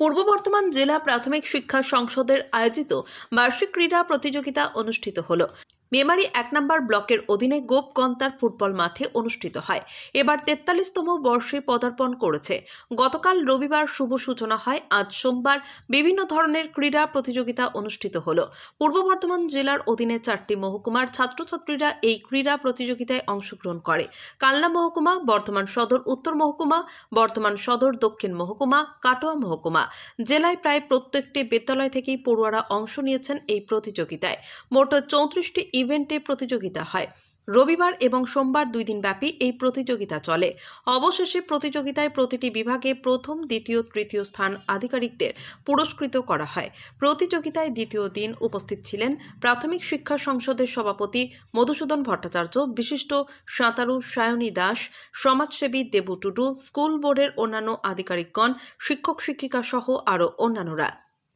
পূর্ব বর্ধমান জেলা প্রাথমিক শিক্ষা সংসদের আয়োজিত বার্ষিক ক্রীড়া প্রতিযোগিতা অনুষ্ঠিত হলো। মেমারি এক নম্বর ব্লকের অধীনে গোপ গন্তার ফুটবল মাঠে অনুষ্ঠিত হয়। এবার তেতাল্লিশতম বর্ষে পদার্পণ করেছে। গতকাল রবিবার শুভ সূচনা হয়। আজ সোমবার বিভিন্ন ধরনের ক্রীড়া প্রতিযোগিতা অনুষ্ঠিত হল। পূর্ব বর্ধমান জেলার অধীনে চারটি মহকুমার ছাত্রছাত্রীরা এই ক্রীড়া প্রতিযোগিতায় অংশগ্রহণ করে। কালনা মহকুমা, বর্ধমান সদর উত্তর মহকুমা, বর্ধমান সদর দক্ষিণ মহকুমা, কাটোয়া মহকুমা। জেলায় প্রায় প্রত্যেকটি বিদ্যালয় থেকেই পড়ুয়ারা অংশ নিয়েছেন এই প্রতিযোগিতায়। মোট চৌত্রিশটি ইভেন্টে প্রতিযোগিতা হয়। রবিবার এবং সোমবার দুই দিন ব্যাপী এই প্রতিযোগিতা চলে। অবশেষে প্রতিযোগিতায় প্রতিটি বিভাগে প্রথম, দ্বিতীয়, তৃতীয় স্থান আধিকারিকদের পুরস্কৃত করা হয়। প্রতিযোগিতায় দ্বিতীয় দিন উপস্থিত ছিলেন প্রাথমিক শিক্ষা সংসদের সভাপতি মধুসূদন ভট্টাচার্য, বিশিষ্ট সাঁতারু সায়নী দাস, সমাজসেবী দেবু টুডু, স্কুল বোর্ডের অন্যান্য আধিকারিকগণ শিক্ষক শিক্ষিকা সহ আরও অন্যান্যরা।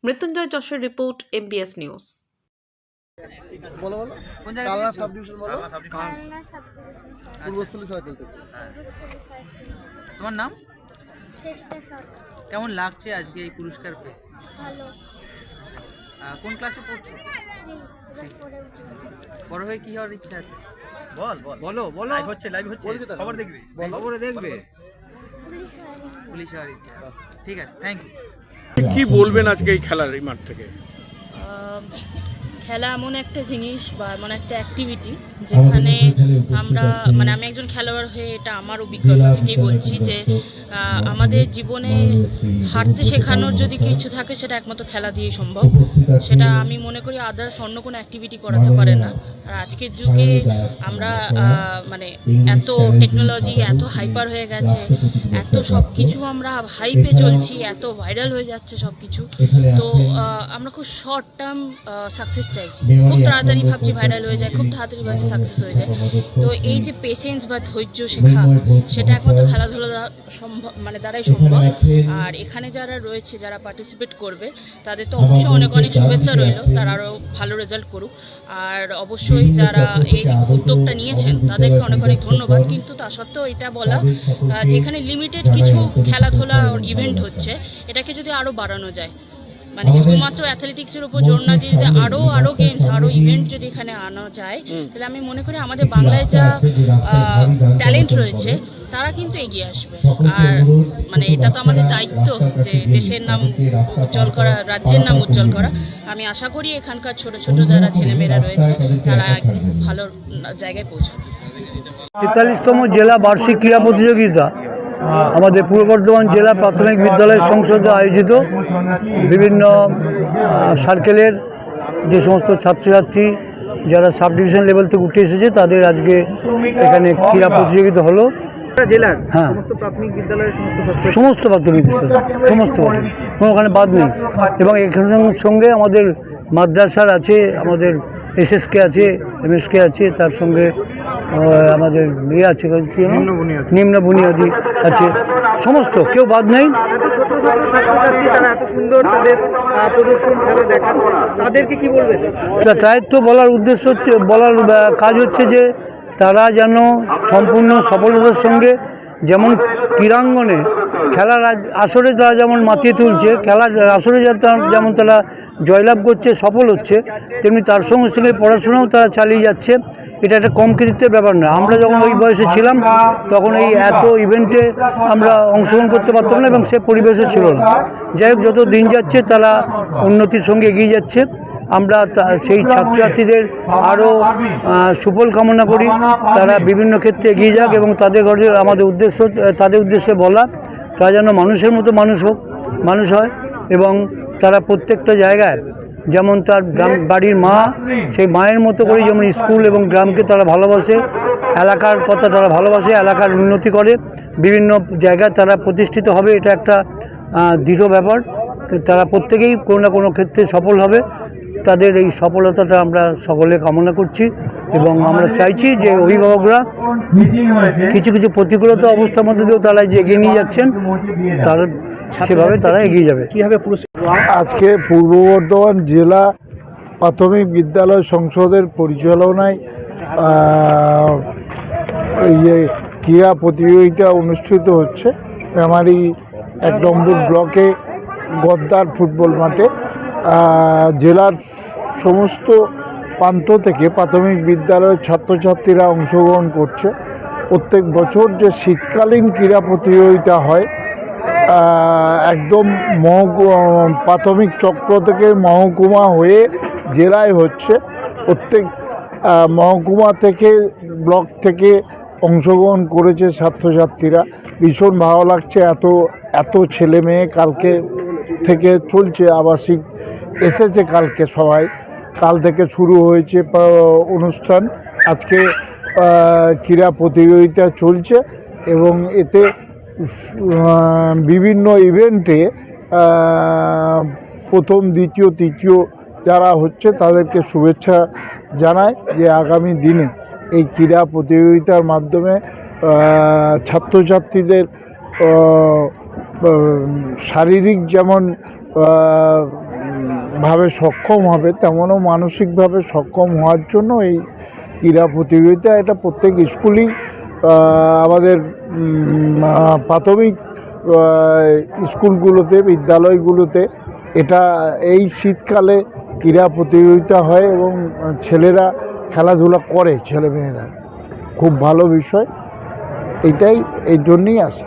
মৃত্যুঞ্জয় যশের রিপোর্ট এমবিএস নিউজ বলো বলো। কোন জায়গা কালনা সাব ডিভিশন বলো। কালনা সাবডিভিশন পূর্বস্থলী সার্কেল থেকে। তোমার নাম? কেমন লাগছে আজকে এই পুরস্কার পেয়ে? ভালো। কোন ক্লাসে পড়ছো? বড় হয়ে কি হওয়ার ইচ্ছা আছে? বল বল। বলো বলো। লাইভ হচ্ছে লাইভ হচ্ছে। খবর দেখবি। বলো। খবরে দেখবে? পুলিশ হওয়ার ইচ্ছা ঠিক আছে থ্যাংক ইউ কি বলবেন আজকে এই খেলার এই মাঠ থেকে? আহ, খেলা এমন একটা জিনিস বা এমন একটা অ্যাক্টিভিটি যেখানে আমরা মানে আমি একজন খেলোয়াড় হয়ে এটা আমার অভিজ্ঞতা থেকেই বলছি যে আমাদের জীবনে হাঁটতে শেখানোর যদি কিছু থাকে সেটা একমাত্র খেলা দিয়েই সম্ভব। সেটা আমি মনে করি আদার্স অন্য কোনো অ্যাক্টিভিটি করাতে পারে না। আর আজকের যুগে আমরা মানে এত টেকনোলজি এত হাইপার হয়ে গেছে এত সব কিছু আমরা হাইপে চলছি এত ভাইরাল হয়ে যাচ্ছে সব কিছু তো আমরা খুব শর্ট টার্ম সাকসেস চাইছি। খুব তাড়াতাড়ি ভাবছি ভাইরাল হয়ে যায় খুব তাড়াতাড়ি ভাবছি সাকসেস হয়ে যায়। তো এই যে পেশেন্স বা ধৈর্য শেখা সেটা একমাত্র খেলাধুলা সম্ভব মানে দ্বারাই সম্ভব। আর এখানে যারা রয়েছে যারা পার্টিসিপেট করবে তাদের তো অবশ্যই অনেক অনেক শুভেচ্ছা রইল। তারা আরও ভালো রেজাল্ট করুক। আর অবশ্যই যারা এই উদ্যোগটা নিয়েছেন তাদেরকে অনেক অনেক ধন্যবাদ। কিন্তু তা সত্ত্বেও এটা বলা আহ, যে এখানে লিমিটেড কিছু খেলাধুলা ইভেন্ট হচ্ছে এটাকে যদি আরও বাড়ানো যায় মানে শুধুমাত্র অ্যাথলেটিক্সের উপর জোর না দিয়ে যদি আরও আরও গেমস আরও ইভেন্ট যদি এখানে আনা যায় তাহলে আমি মনে করি আমাদের বাংলায় যা ট্যালেন্ট রয়েছে তারা কিন্তু এগিয়ে আসবে। আর মানে এটা তো আমাদের দায়িত্ব যে দেশের নাম উজ্জ্বল করা রাজ্যের নাম উজ্জ্বল করা। আমি আশা করি এখানকার ছোট ছোট যারা ছেলেমেয়েরা রয়েছে তারা খুব ভালো জায়গায় পৌঁছাবে। তেতাল্লিশতম জেলা বার্ষিক ক্রীড়া প্রতিযোগিতা। আমাদের পূর্ব বর্ধমান জেলা প্রাথমিক বিদ্যালয় সংসদে আয়োজিত বিভিন্ন সার্কেলের যে সমস্ত ছাত্রছাত্রী যারা সাব ডিভিশন লেভেল থেকে উঠে এসেছে তাদের আজকে এখানে ক্রীড়া প্রতিযোগিতা হলো। জেলার হ্যাঁ। সমস্ত প্রাথমিক বিদ্যালয়ের সমস্ত প্রাথমিক বিদ্যালয় সমস্ত। কোনো ওখানে বাদ নেই। এবং এখানের সঙ্গে আমাদের মাদ্রাসার আছে আমাদের এসএসকে আছে এমএসকে আছে তার সঙ্গে আমাদের ইয়ে আছে নিম্ন বুনিয়াদি আছে। সমস্ত কেউ বাদ নেই। তাদের তা তাই তো বলার উদ্দেশ্য হচ্ছে বলার কাজ হচ্ছে যে তারা যেন সম্পূর্ণ সফলতার সঙ্গে যেমন ক্রীড়াঙ্গনে খেলার আসরে তারা যেমন মাতিয়ে তুলছে খেলার আসরে যেমন তারা জয়লাভ করছে সফল হচ্ছে তেমনি তার সঙ্গে সঙ্গে পড়াশোনাও তারা চালিয়ে যাচ্ছে। এটা একটা কম কৃতিত্বের ব্যাপার না আমরা যখন ওই বয়সে ছিলাম, তখন এই এত ইভেন্টে আমরা অংশগ্রহণ করতে পারতাম না এবং সে পরিবেশও ছিল না। যাই হোক, যত দিন যাচ্ছে, তারা উন্নতির সঙ্গে এগিয়ে যাচ্ছে। আমরা সেই ছাত্রছাত্রীদের আরও সুফল কামনা করি। তারা বিভিন্ন ক্ষেত্রে এগিয়ে যাক এবং তাদের ঘরে আমাদের উদ্দেশ্য, তাদের উদ্দেশ্যে বলা, তারা যেন মানুষের মতো মানুষ হোক, মানুষ হয় এবং তারা প্রত্যেকটা জায়গায় যেমন তার গ্রাম বাড়ির মা, সেই মায়ের মতো করে যেমন স্কুল এবং গ্রামকে তারা ভালোবাসে, এলাকার কথা তারা ভালোবাসে, এলাকার উন্নতি করে, বিভিন্ন জায়গায় তারা প্রতিষ্ঠিত হবে, এটা একটা দৃঢ় ব্যাপার। তারা প্রত্যেকেই কোনো না কোনো ক্ষেত্রে সফল হবে। তাদের এই সফলতাটা আমরা সকলে কামনা করছি এবং আমরা চাইছি যে অভিভাবকরা কিছু কিছু প্রতিকূলতা অবস্থার মধ্যে দিয়েও তারা যে এগিয়ে নিয়ে যাচ্ছেন, তারা সেভাবে তারা এগিয়ে যাবে। কীভাবে আজকে পূর্ব বর্ধমান জেলা প্রাথমিক বিদ্যালয় সংসদের পরিচালনায় ইয়ে ক্রীড়া প্রতিযোগিতা অনুষ্ঠিত হচ্ছে। মেমারি এক নম্বর ব্লকে গদ্দার ফুটবল মাঠে জেলার সমস্ত প্রান্ত থেকে প্রাথমিক বিদ্যালয়ের ছাত্রছাত্রীরা অংশগ্রহণ করছে। প্রত্যেক বছর যে শীতকালীন ক্রীড়া প্রতিযোগিতা হয় একদম প্রাথমিক চক্র থেকে মহকুমা হয়ে জেলায় হচ্ছে। প্রত্যেক মহকুমা থেকে ব্লক থেকে অংশগ্রহণ করেছে ছাত্রছাত্রীরা। ভীষণ ভালো লাগছে এত এত ছেলে মেয়ে কালকে থেকে চলছে আবাসিক। এসেছে কালকে সবাই। কাল থেকে শুরু হয়েছে অনুষ্ঠান। আজকে ক্রীড়া প্রতিযোগিতা চলছে এবং এতে বিভিন্ন ইভেন্টে প্রথম, দ্বিতীয়, তৃতীয় যারা হচ্ছে তাদেরকে শুভেচ্ছা জানায় যে আগামী দিনে এই ক্রীড়া প্রতিযোগিতার মাধ্যমে ছাত্রছাত্রীদের শারীরিক যেমন ভাবে সক্ষম হবে, তেমনও মানসিকভাবে সক্ষম হওয়ার জন্য এই ক্রীড়া প্রতিযোগিতা এটা প্রত্যেক স্কুলেই আমাদের প্রাথমিক স্কুলগুলোতে, বিদ্যালয়গুলোতে এটা, এই শীতকালে ক্রীড়া প্রতিযোগিতা হয় এবং ছেলেরা খেলাধুলা করে, ছেলেমেয়েরা। খুব ভালো বিষয়। এটাই, এই জন্যই আসে।